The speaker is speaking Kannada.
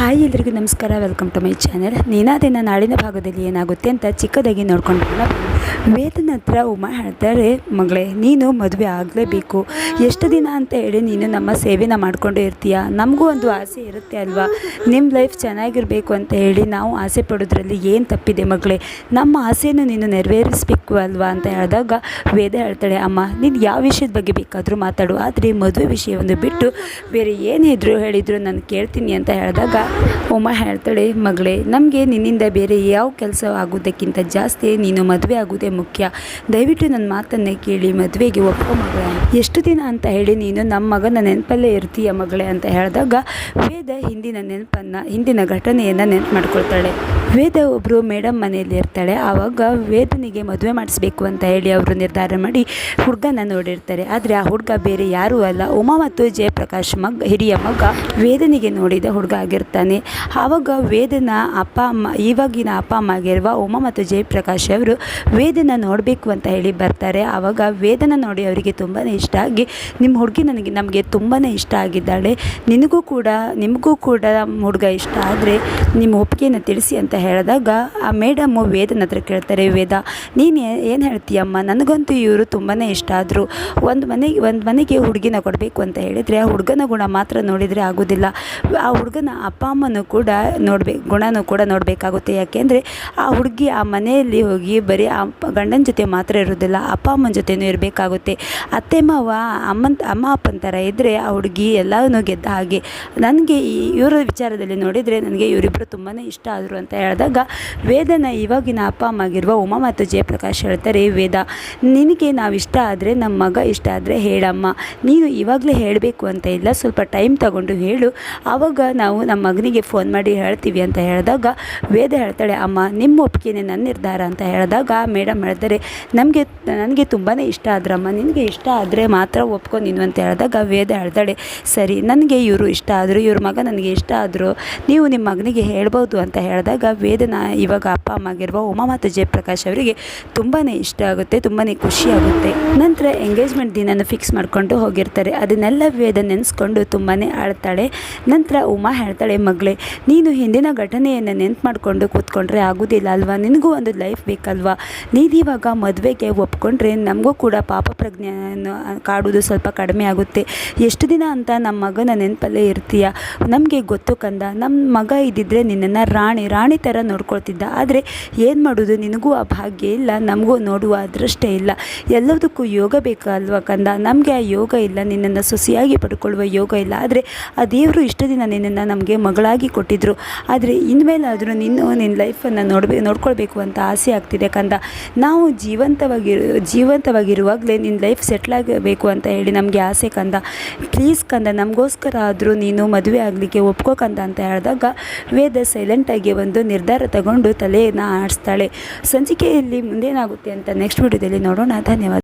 ಹಾಯ್ ಎಲ್ರಿಗೂ ನಮಸ್ಕಾರ ವೆಲ್ಕಮ್ ಟು ಮೈ ಚಾನೆಲ್ ನೀನಾದಿನ ನಾಳಿನ ಭಾಗದಲ್ಲಿ ಏನಾಗುತ್ತೆ ಅಂತ ಚಿಕ್ಕದಾಗಿ ನೋಡ್ಕೊಂಡು ವೇದನ ಹತ್ರ ಉಮಾ ಹೇಳ್ತಾರೆ, ಮಗಳೇ, ನೀನು ಮದುವೆ ಆಗಲೇಬೇಕು. ಎಷ್ಟು ದಿನ ಅಂತ ಹೇಳಿ ನೀನು ನಮ್ಮ ಸೇವೆನ ಮಾಡ್ಕೊಂಡು ಇರ್ತೀಯ? ನಮಗೂ ಒಂದು ಆಸೆ ಇರುತ್ತೆ ಅಲ್ವಾ? ನಿಮ್ಮ ಲೈಫ್ ಚೆನ್ನಾಗಿರಬೇಕು ಅಂತ ಹೇಳಿ ನಾವು ಆಸೆ ಪಡೋದ್ರಲ್ಲಿ ಏನು ತಪ್ಪಿದೆ ಮಗಳೇ? ನಮ್ಮ ಆಸೆಯನ್ನು ನೀನು ನೆರವೇರಿಸಬೇಕು ಅಲ್ವಾ? ಅಂತ ಹೇಳಿದಾಗ ವೇದ ಹೇಳ್ತಾಳೆ, ಅಮ್ಮ, ನೀನು ಯಾವ ವಿಷಯದ ಬಗ್ಗೆ ಬೇಕಾದರೂ ಮಾತಾಡು. ಆದರೆ ಮದುವೆ ವಿಷಯವನ್ನು ಬಿಟ್ಟು ಬೇರೆ ಏನಿದ್ರು ಹೇಳಿದ್ರು ನಾನು ಕೇಳ್ತೀನಿ ಅಂತ ಹೇಳಿದಾಗ ಉಮಾ ಹೇಳ್ತಾಳೆ, ಮಗಳೇ, ನಮಗೆ ನಿನ್ನಿಂದ ಬೇರೆ ಯಾವ ಕೆಲಸ ಆಗೋದಕ್ಕಿಂತ ಜಾಸ್ತಿ ನೀನು ಮದುವೆ ಆಗೋದೇ ಮುಖ್ಯ. ದಯವಿಟ್ಟು ನನ್ನ ಮಾತನ್ನೇ ಕೇಳಿ, ಮದುವೆಗೆ ಒಪ್ಪೋ ಮಗಳ. ಎಷ್ಟು ದಿನ ಅಂತ ಹೇಳಿ ನೀನು ನಮ್ಮ ಮಗನ ನೆನಪಲ್ಲೇ ಇರ್ತೀಯ ಮಗಳೇ ಅಂತ ಹೇಳಿದಾಗ ವೇದ ಹಿಂದಿನ ನೆನಪನ್ನು, ಹಿಂದಿನ ಘಟನೆಯನ್ನು ನೆನಪು ಮಾಡ್ಕೊಳ್ತಾಳೆ. ವೇದ ಒಬ್ಬರು ಮೇಡಮ್ ಮನೆಯಲ್ಲಿ ಇರ್ತಾಳೆ, ಆವಾಗ ವೇದನಿಗೆ ಮದುವೆ ಮಾಡಿಸ್ಬೇಕು ಅಂತ ಹೇಳಿ ಅವರು ನಿರ್ಧಾರ ಮಾಡಿ ಹುಡುಗನ ನೋಡಿರ್ತಾರೆ. ಆದರೆ ಆ ಹುಡುಗ ಬೇರೆ ಯಾರೂ ಅಲ್ಲ. ಉಮಾ ಮತ್ತು ಜಯಪ್ರಕಾಶ್ ಮಗ, ಹಿರಿಯ ಮಗ ವೇದನಿಗೆ ನೋಡಿದ ಹುಡುಗ ಆಗಿರ್ತಾನೆ. ಆವಾಗ ವೇದನ ಅಪ್ಪ ಅಮ್ಮ ಇವಾಗಿನ ಅಪ್ಪ ಅಮ್ಮ ಆಗಿರುವ ಉಮಾ ಮತ್ತು ಜಯಪ್ರಕಾಶ್ ಅವರು ವೇದನ ನೋಡಬೇಕು ಅಂತ ಹೇಳಿ ಬರ್ತಾರೆ. ಆವಾಗ ವೇದನ ನೋಡಿ ಅವರಿಗೆ ತುಂಬಾ ಇಷ್ಟ ಆಗಿ ನಿಮ್ಮ ಹುಡುಗಿ ನನಗೆ, ನಮಗೆ ತುಂಬಾ ಇಷ್ಟ ಆಗಿದ್ದಾಳೆ. ನಿನಗೂ ಕೂಡ, ನಿಮಗೂ ಕೂಡ ಹುಡುಗ ಇಷ್ಟ ಆದರೆ ನಿಮ್ಮ ಒಪ್ಪಿಗೆಯನ್ನು ತಿಳಿಸಿ ಅಂತ ಹೇಳಿದಾಗ, ಆ ಮೇಡಮ್ಮು ವೇದನ ಹತ್ರ ಕೇಳ್ತಾರೆ, ವೇದ, ನೀನು ಏನು ಹೇಳ್ತೀಯಮ್ಮ ನನಗಂತೂ ಇವರು ತುಂಬಾ ಇಷ್ಟ ಆದರು. ಒಂದು ಮನೆಗೆ ಒಂದು ಮನೆಗೆ ಹುಡುಗಿನ ಕೊಡಬೇಕು ಅಂತ ಹೇಳಿದರೆ, ಆ ಹುಡುಗನ ಗುಣ ಮಾತ್ರ ನೋಡಿದರೆ ಆಗೋದಿಲ್ಲ. ಆ ಹುಡುಗನ ಅಪ್ಪ ಅಮ್ಮನೂ ಕೂಡ ನೋಡಬೇಕು ಗುಣನೂ ಕೂಡ ನೋಡಬೇಕಾಗುತ್ತೆ. ಯಾಕೆಂದರೆ, ಆ ಹುಡುಗಿ ಆ ಮನೆಯಲ್ಲಿ ಹೋಗಿ ಬರೀ ಆ ಗಂಡನ ಜೊತೆ ಮಾತ್ರ ಇರೋದಿಲ್ಲ, ಅಪ್ಪ ಅಮ್ಮನ ಜೊತೆನೂ ಇರಬೇಕಾಗುತ್ತೆ. ಅತ್ತೆ, ಮಾವ, ಅಮ್ಮನ, ಅಮ್ಮ, ಅಪ್ಪನ ಥರ ಇದ್ದರೆ ಆ ಹುಡುಗಿ ಎಲ್ಲವನ್ನೂ ಗೆದ್ದ ಹಾಗೆ. ನನಗೆ ಇವರ ವಿಚಾರದಲ್ಲಿ ನೋಡಿದರೆ, ನನಗೆ ಇವರಿಬ್ಬರು ತುಂಬಾ ಇಷ್ಟ ಆದರು ಅಂತ ಹೇಳಿದಾಗ ವೇದನ ಇವಾಗಿನ ಅಪ್ಪ ಅಮ್ಮಗಿರುವ ಉಮಾ ಮತ್ತು ಜಯಪ್ರಕಾಶ್ ಹೇಳ್ತಾರೆ, ವೇದ, ನಿನಗೆ ನಾವು ಇಷ್ಟ ಆದರೆ ನಮ್ಮ ಮಗ ಇಷ್ಟ ಆದರೆ ಹೇಳಮ್ಮ. ನೀನು ಇವಾಗಲೇ ಹೇಳಬೇಕು ಅಂತ ಇಲ್ಲ, ಸ್ವಲ್ಪ ಟೈಮ್ ತಗೊಂಡು ಹೇಳು. ಆವಾಗ ನಾವು ನಮ್ಮ ಮಗನಿಗೆ ಫೋನ್ ಮಾಡಿ ಹೇಳ್ತೀವಿ ಅಂತ ಹೇಳಿದಾಗ, ವೇದ ಹೇಳ್ತಾಳೆ, ಅಮ್ಮ, ನಿಮ್ಮ ಒಪ್ಪಿಗೆನೇ ನನ್ನ ನಿರ್ಧಾರ ಅಂತ ಹೇಳಿದಾಗ, ಮೇಡಮ್ ಹೇಳ್ತಾರೆ, ನಮಗೆ, ನನಗೆ ತುಂಬಾ ಇಷ್ಟ ಆದ್ರಮ್ಮ ನಿನಗೆ ಇಷ್ಟ ಆದರೆ ಮಾತ್ರ ಒಪ್ಕೊ ನೀನು ಅಂತ ಹೇಳಿದಾಗ, ವೇದ ಹೇಳ್ತಾಳೆ, ಸರಿ, ನನಗೆ ಇವರು ಇಷ್ಟ ಆದರು, ಇವ್ರ ಮಗ ನನಗೆ ಇಷ್ಟ ಆದರು ನೀವು ನಿಮ್ಮ ಮಗನಿಗೆ ಹೇಳ್ಬೋದು ಅಂತ ಹೇಳಿದಾಗ ವೇದನ ಇವಾಗ ಅಪ್ಪ, ಅಮ್ಮ ಆಗಿರುವ ಉಮಾ ಮತ್ತು ಜಯಪ್ರಕಾಶ್ ಅವರಿಗೆ ತುಂಬಾ ಇಷ್ಟ ಆಗುತ್ತೆ ತುಂಬಾ ಖುಷಿ ಆಗುತ್ತೆ. ನಂತರ ಎಂಗೇಜ್ಮೆಂಟ್ ದಿನನ ಫಿಕ್ಸ್ ಮಾಡಿಕೊಂಡು ಹೋಗಿರ್ತಾರೆ. ಅದನ್ನೆಲ್ಲ ವೇದ ನೆನೆಸ್ಕೊಂಡು ತುಂಬಾ ಆಳ್ತಾಳೆ. ನಂತರ ಉಮಾ ಹೇಳ್ತಾಳೆ, ಮಗಳೇ, ನೀನು ಹಿಂದಿನ ಘಟನೆಯನ್ನು ನೆನ್ಪು ಮಾಡಿಕೊಂಡು ಕೂತ್ಕೊಂಡ್ರೆ ಆಗೋದಿಲ್ಲ ಅಲ್ವಾ? ನಿನಗೂ ಒಂದು ಲೈಫ್ ಬೇಕಲ್ವಾ? ನೀನಿವಾಗ ಮದುವೆಗೆ ಒಪ್ಕೊಂಡ್ರೆ ನಮಗೂ ಕೂಡ ಪಾಪ ಪ್ರಜ್ಞೆಯನ್ನು ಕಾಡೋದು ಸ್ವಲ್ಪ ಕಡಿಮೆ ಆಗುತ್ತೆ. ಎಷ್ಟು ದಿನ ಅಂತ ನಮ್ಮ ಮಗನ ನೆನಪಲ್ಲೇ ಇರ್ತೀಯ? ನಮಗೆ ಗೊತ್ತು ಕಂದ. ನಮ್ಮ ಮಗ ಇದ್ದಿದ್ರೆ ನಿನ್ನನ್ನು ರಾಣಿ ರಾಣಿ ನೋಡ್ಕೊಳ್ತಿದ್ದ. ಆದರೆ ಏನು ಮಾಡೋದು? ನಿನಗೂ ಆ ಭಾಗ್ಯ ಇಲ್ಲ, ನಮಗೂ ನೋಡುವ ಅದೃಷ್ಟ ಇಲ್ಲ. ಎಲ್ಲದಕ್ಕೂ ಯೋಗ ಬೇಕಲ್ವಾ ಕಂದ? ನಮಗೆ ಆ ಯೋಗ ಇಲ್ಲ, ನಿನ್ನನ್ನು ಸೊಸೆಯಾಗಿ ಪಡ್ಕೊಳ್ಳುವ ಯೋಗ ಇಲ್ಲ. ಆದರೆ ಆ ದೇವರು ಇಷ್ಟು ದಿನ ನಿನ್ನನ್ನು ನಮಗೆ ಮಗಳಾಗಿ ಕೊಟ್ಟಿದ್ದರು ಆದರೆ ಇನ್ಮೇಲಾದರೂ ನಿನ್ನ ನಿನ್ನ ಲೈಫನ್ನು ನೋಡಬೇಕು ನೋಡ್ಕೊಳ್ಬೇಕು ಅಂತ ಆಸೆ ಆಗ್ತಿದೆ ಕಂದ. ನಾವು ಜೀವಂತವಾಗಿ ಜೀವಂತವಾಗಿರುವಾಗಲೇ ನಿನ್ನ ಲೈಫ್ ಸೆಟ್ಲ್ ಆಗಬೇಕು ಅಂತ ಹೇಳಿ ನಮಗೆ ಆಸೆ ಕಂದ. ಪ್ಲೀಸ್ ಕಂದ, ನಮಗೋಸ್ಕರ ಆದರೂ ನೀನು ಮದುವೆ ಆಗಲಿಕ್ಕೆ ಒಪ್ಕೋ ಕಂದ ಅಂತ ಹೇಳಿದಾಗ ವೇದ ಸೈಲೆಂಟಾಗಿ ಒಂದು ನಿರ್ಧಾರ ತಗೊಂಡು ತಲೆಯನ್ನು ಆಡಿಸ್ತಾಳೆ. ಸಂಚಿಕೆಯಲ್ಲಿ ಮುಂದೇನಾಗುತ್ತೆ ಅಂತ ನೆಕ್ಸ್ಟ್ ವಿಡಿಯೋದಲ್ಲಿ ನೋಡೋಣ. ಧನ್ಯವಾದ.